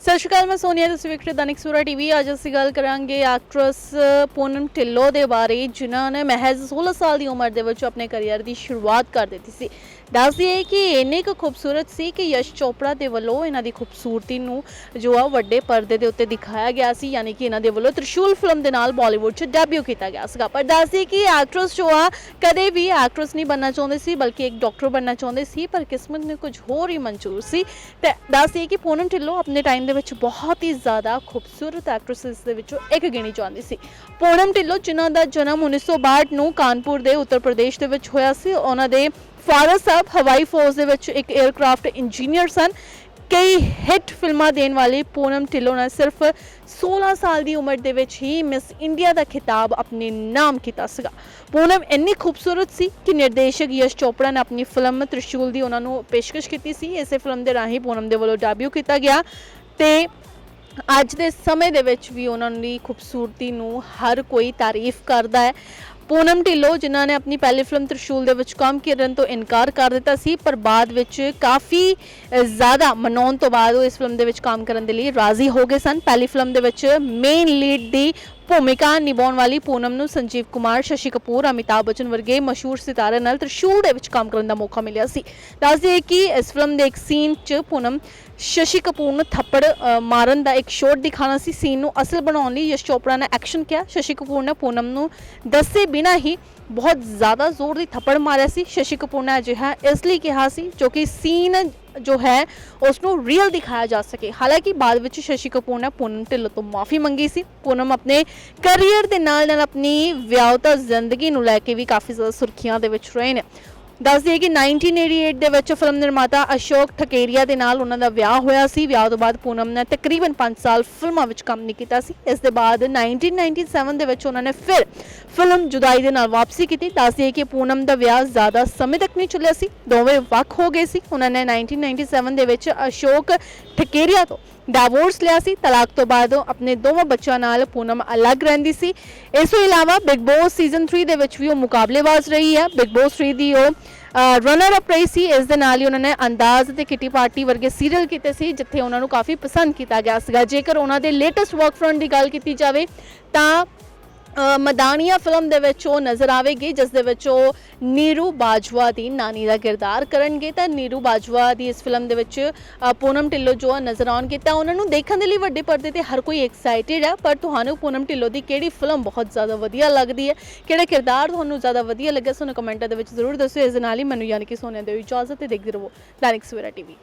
ਸਤਿ ਸ਼੍ਰੀ ਅਕਾਲ, ਮੈਂ ਸੋਨੀਆ, ਤੁਸੀਂ ਵੇਖ ਰਹੇ ਹੋ ਦੈਨਿਕ ਸੂਰਾ ਟੀਵੀ। ਅੱਜ ਅਸੀਂ ਗੱਲ ਕਰਾਂਗੇ ਐਕਟਰੈਸ ਪੂਨਮ ਢਿੱਲੋਂ ਦੇ ਬਾਰੇ, ਜਿਨ੍ਹਾਂ ਨੇ ਮਹਿਜ਼ 16 ਸਾਲ ਦੀ ਉਮਰ ਦੇ ਵਿੱਚ ਆਪਣੇ ਕੈਰੀਅਰ ਦੀ ਸ਼ੁਰੂਆਤ ਕਰ ਦਿੱਤੀ ਸੀ। ਦੱਸਦੀ ਹੈ ਕਿ ਇੰਨੇ ਕੁ ਖੂਬਸੂਰਤ ਸੀ ਕਿ ਯਸ਼ ਚੋਪੜਾ ਦੇ ਵੱਲੋਂ ਇਹਨਾਂ ਦੀ ਖੂਬਸੂਰਤੀ ਨੂੰ ਜੋ ਆ ਵੱਡੇ ਪਰਦੇ ਦੇ ਉੱਤੇ ਦਿਖਾਇਆ ਗਿਆ ਸੀ, ਯਾਨੀ ਕਿ ਇਹਨਾਂ ਦੇ ਵੱਲੋਂ ਤ੍ਰਿਸ਼ੂਲ ਫਿਲਮ ਦੇ ਨਾਲ ਬਾਲੀਵੁੱਡ 'ਚ ਡੈਬਿਊ ਕੀਤਾ ਗਿਆ ਸੀਗਾ। ਪਰ ਦੱਸਦੀ ਹੈ ਕਿ ਐਕਟਰੈਸ ਜੋ ਆ, ਕਦੇ ਵੀ ਐਕਟਰੈਸ ਨਹੀਂ ਬਣਨਾ ਚਾਹੁੰਦੇ ਸੀ, ਬਲਕਿ ਇੱਕ ਡਾਕਟਰ ਬਣਨਾ ਚਾਹੁੰਦੇ ਸੀ, ਪਰ ਕਿਸਮਤ ਨੇ ਕੁਝ ਹੋਰ ਹੀ ਮਨਜ਼ੂਰ ਸੀ। ਤੇ ਦੱਸਦੀ ਹੈ ਕਿ ਪੂਨਮ ਢਿੱਲੋਂ ਆਪਣੇ ਟਾਈਮ ਦੇ ਵਿੱਚ ਬਹੁਤ ਹੀ ਜ਼ਿਆਦਾ ਖੂਬਸੂਰਤ ਐਕਟਰੈਸਸ ਦੇ ਵਿੱਚੋਂ ਇੱਕ ਗਿਣੀ ਜਾਂਦੀ ਸੀ। ਪੂਨਮ ਢਿੱਲੋਂ, ਜਿਨ੍ਹਾਂ ਦਾ ਜਨਮ 1962 ਨੂੰ ਕਾਨਪੁਰ ਦੇ ਉੱਤਰ ਪ੍ਰਦੇਸ਼ ਦੇ ਵਿੱਚ ਹੋਇਆ ਸੀ, ਉਹਨਾਂ ਦੇ ਫਾਦਰ ਸਾਹਿਬ ਹਵਾਈ ਫੌਜ ਦੇ ਵਿੱਚ ਇੱਕ 에ਅਰਕ੍ਰਾਫਟ ਇੰਜੀਨੀਅਰ ਸਨ। ਕਈ ਹਿੱਟ ਫਿਲਮਾਂ ਦੇਣ ਵਾਲੀ ਪੂਨਮ ਢਿੱਲੋਂ ਨੇ ਸਿਰਫ 16 ਸਾਲ ਦੀ ਉਮਰ ਦੇ ਵਿੱਚ ਹੀ ਮਿਸ ਇੰਡੀਆ ਦਾ ਖਿਤਾਬ ਆਪਣੇ ਨਾਮ ਕੀਤਾ ਸੀਗਾ। ਪੂਨਮ ਇੰਨੀ ਖੂਬਸੂਰਤ ਸੀ ਕਿ ਨਿਰਦੇਸ਼ਕ ਯਸ਼ ਚੋਪੜਾ ਨੇ ਆਪਣੀ ਫਿਲਮ ਤ੍ਰਿਸ਼ੂਲ ਦੀ ਉਹਨਾਂ ਨੂੰ ਪੇਸ਼ਕਸ਼ ਕੀਤੀ ਸੀ। ਇਸੇ ਫਿਲਮ ਦੇ ਰਾਹੀਂ ਪੂਨਮ ਦੇ ਵੱਲੋਂ ਡੈਬਿਊ ਕੀਤਾ ਗਿਆ। ਤੇ ਅੱਜ ਦੇ ਸਮੇਂ ਦੇ ਵਿੱਚ ਵੀ ਉਹਨਾਂ ਦੀ ਖੂਬਸੂਰਤੀ ਨੂੰ ਹਰ ਕੋਈ ਤਾਰੀਫ ਕਰਦਾ ਹੈ। ਪੂਨਮ ਢਿੱਲੋਂ, ਜਿਨ੍ਹਾਂ ਨੇ ਆਪਣੀ ਪਹਿਲੀ ਫਿਲਮ ਤ੍ਰਿਸ਼ੂਲ ਦੇ ਵਿੱਚ ਕੰਮ ਕਰਨ ਤੋਂ ਇਨਕਾਰ ਕਰ ਦਿੱਤਾ ਸੀ, ਪਰ ਬਾਅਦ ਵਿੱਚ ਕਾਫੀ ਜ਼ਿਆਦਾ ਮਨਾਉਣ ਤੋਂ ਬਾਅਦ ਉਹ ਇਸ ਫਿਲਮ ਦੇ ਵਿੱਚ ਕੰਮ ਕਰਨ ਦੇ ਲਈ ਰਾਜ਼ੀ ਹੋ ਗਏ ਸਨ। ਪਹਿਲੀ ਫਿਲਮ ਦੇ ਵਿੱਚ ਮੇਨ ਲੀਡ ਦੀ ਭੂਮਿਕਾ ਨਿਭਾਉਣ ਵਾਲੀ ਪੂਨਮ ਨੂੰ ਸੰਜੀਵ ਕੁਮਾਰ, ਸ਼ਸ਼ੀ ਕਪੂਰ, ਅਮਿਤਾਭ ਬੱਚਨ ਵਰਗੇ ਮਸ਼ਹੂਰ ਸਿਤਾਰਿਆਂ ਨਾਲ ਤ੍ਰਿਸ਼ੂਲ ਦੇ ਵਿੱਚ ਕੰਮ ਕਰਨ ਦਾ ਮੌਕਾ ਮਿਲਿਆ ਸੀ। ਦੱਸਦੇ ਕਿ ਇਸ ਫਿਲਮ ਦੇ ਇੱਕ ਸੀਨ 'ਚ ਪੂਨਮ ਸ਼ਸ਼ੀ ਕਪੂਰ ਨੂੰ ਥੱਪੜ ਅ, ਮਾਰਨ ਦਾ ਇੱਕ ਸ਼ਾਟ ਦਿਖਾਣਾ ਸੀ ਸੀਨ ਨੂੰ। ਅਸਲ ਬਣਾਉਣ ਲਈ ਯਸ਼ ਚੋਪੜਾ ਨੇ ਐਕਸ਼ਨ ਕਿਹਾ ਸ਼ਸ਼ੀ ਕਪੂਰ ਨੇ ਪੂਨਮ ਨੂੰ ਦੱਸੇ ਬਿਨਾਂ ਹੀ ਬਹੁਤ ਜ਼ਿਆਦਾ ਜ਼ੋਰ ਦੀ ਥੱਪੜ ਮਾਰਿਆ ਸੀ। ਸ਼ਸ਼ੀ ਕਪੂਰ ਨੇ ਅਜਿਹਾ ਇਸ ਲਈ ਕਿਹਾ ਸੀ ਜੋ ਕਿ ਸੀਨ ਜੋ ਹੈ ਉਸ ਨੂੰ ਰੀਅਲ ਦਿਖਾਇਆ ਜਾ ਸਕੇ। ਹਾਲਾਂਕਿ ਬਾਅਦ ਵਿੱਚ ਸ਼ਸ਼ੀ ਕਪੂਰ ਨੇ ਪੂਨਮ ਢਿੱਲੋਂ ਤੋਂ ਮਾਫੀ ਮੰਗੀ ਸੀ। ਪੂਨਮ ਆਪਣੇ ਕੈਰੀਅਰ ਦੇ ਨਾਲ ਨਾਲ ਆਪਣੀ ਵਿਆਹਤਾ ਜ਼ਿੰਦਗੀ ਨੂੰ ਲੈ ਕੇ ਵੀ ਕਾਫੀ ਜ਼ਿਆਦਾ ਸੁਰਖੀਆਂ ਦੇ ਵਿੱਚ ਰਹੇ ਨੇ। ਦੱਸਦੀ ਹੈ ਕਿ 1988 ਦੇ ਵਿੱਚ ਫਿਲਮ ਨਿਰਮਾਤਾ ਅਸ਼ੋਕ ਠਕੇਰੀਆ ਦੇ ਨਾਲ ਉਹਨਾਂ ਦਾ ਵਿਆਹ ਹੋਇਆ ਸੀ। ਵਿਆਹ ਤੋਂ ਬਾਅਦ ਪੂਨਮ ਨੇ ਤਕਰੀਬਨ 5 ਸਾਲ ਫਿਲਮਾਂ ਵਿੱਚ ਕੰਮ ਨਹੀਂ ਕੀਤਾ ਸੀ। ਇਸ ਦੇ ਬਾਅਦ 1997 ਦੇ ਵਿੱਚ ਉਹਨਾਂ ਨੇ ਫਿਰ ਫਿਲਮ ਜੁਦਾਈ ਦੇ ਨਾਲ ਵਾਪਸੀ ਕੀਤੀ। ਦੱਸਦੀ ਹੈ ਕਿ ਪੂਨਮ ਦਾ ਵਿਆਹ ਜ਼ਿਆਦਾ ਸਮੇਂ ਤੱਕ ਨਹੀਂ ਚੱਲਿਆ ਸੀ। ਦੋਵੇਂ ਵੱਖ ਹੋ ਗਏ ਸੀ। ਉਹਨਾਂ ਨੇ 1997 ਦੇ ਵਿੱਚ ਅਸ਼ੋਕ ਠਕੇਰੀਆ ਤੋਂ ਡਿਵੋਰਸ ਲਿਆ ਸੀ। ਤਲਾਕ ਤੋਂ ਬਾਅਦ ਉਹ ਆਪਣੇ ਦੋਵਾਂ ਬੱਚਿਆਂ ਨਾਲ ਪੂਨਮ ਅਲੱਗ ਰਹਿੰਦੀ ਸੀ। ਇਸ ਤੋਂ ਇਲਾਵਾ ਬਿਗ ਬੌਸ ਸੀਜ਼ਨ 3 ਦੇ ਵਿੱਚ ਵੀ ਉਹ ਮੁਕਾਬਲੇਬਾਜ਼ ਰਹੀ ਹੈ। ਬਿਗ ਬੌਸ 3 ਦੀ ਉਹ ਰਨਰ ਅਪ ਰਹੀ ਸੀ, ਇਸ ਦੇ ਨਾਲ ਹੀ ਉਹਨਾਂ ਨੇ ਅੰਦਾਜ਼ ਤੇ ਕਿਟੀ ਪਾਰਟੀ ਵਰਗੇ ਸੀਰੀਅਲ ਕੀਤੇ ਸੀ, ਜਿੱਥੇ ਉਹਨਾਂ ਨੂੰ ਕਾਫੀ ਪਸੰਦ ਕੀਤਾ ਗਿਆ ਸੀਗਾ। ਜੇਕਰ ਉਹਨਾਂ ਦੇ ਲੇਟੈਸਟ ਵਰਕ ਫਰੰਟ ਦੀ ਗੱਲ ਕੀਤੀ ਜਾਵੇ, ਤਾਂ ਮਦਾਨੀਆ ਫਿਲਮ ਦੇ ਵਿੱਚ ਉਹ ਨਜ਼ਰ ਆਵੇਗੀ, ਜਿਸ ਦੇ ਵਿੱਚ ਉਹ ਨੀਰੂ ਬਾਜਵਾ ਦੀ ਨਾਨੀ ਦਾ ਕਿਰਦਾਰ ਕਰਨਗੇ। ਤਾਂ ਨੀਰੂ ਬਾਜਵਾ ਦੀ ਇਸ ਫਿਲਮ ਦੇ ਵਿੱਚ ਪੂਨਮ ਢਿੱਲੋਂ ਜੋ ਆ ਨਜ਼ਰ ਆਉਣਗੇ, ਤਾਂ ਉਹਨਾਂ ਨੂੰ ਦੇਖਣ ਦੇ ਲਈ ਵੱਡੇ ਪਰਦੇ ਤੇ ਹਰ ਕੋਈ ਐਕਸਾਈਟਿਡ ਹੈ ਪਰ ਤੁਹਾਨੂੰ ਪੂਨਮ ਢਿੱਲੋਂ ਦੀ ਕਿਹੜੀ ਫਿਲਮ ਬਹੁਤ ਜ਼ਿਆਦਾ ਵਧੀਆ ਲੱਗਦੀ ਹੈ, ਕਿਹੜਾ ਕਿਰਦਾਰ ਤੁਹਾਨੂੰ ਜ਼ਿਆਦਾ ਵਧੀਆ ਲੱਗਿਆ, ਸਾਨੂੰ ਕਮੈਂਟਾਂ ਦੇ ਵਿੱਚ ਜ਼ਰੂਰ ਦੱਸਿਓ। ਇਸ ਦੇ ਨਾਲ ਹੀ ਮੈਨੂੰ ਯਾਨੀ ਕਿ ਸੋਨੀਆ ਦੇ ਇਜਾਜ਼ਤ ਤੇ ਦੇਖਦੇ ਰਹੋ, ਦੈਨਿਕ ਸਵੇਰਾ ਟੀਵੀ।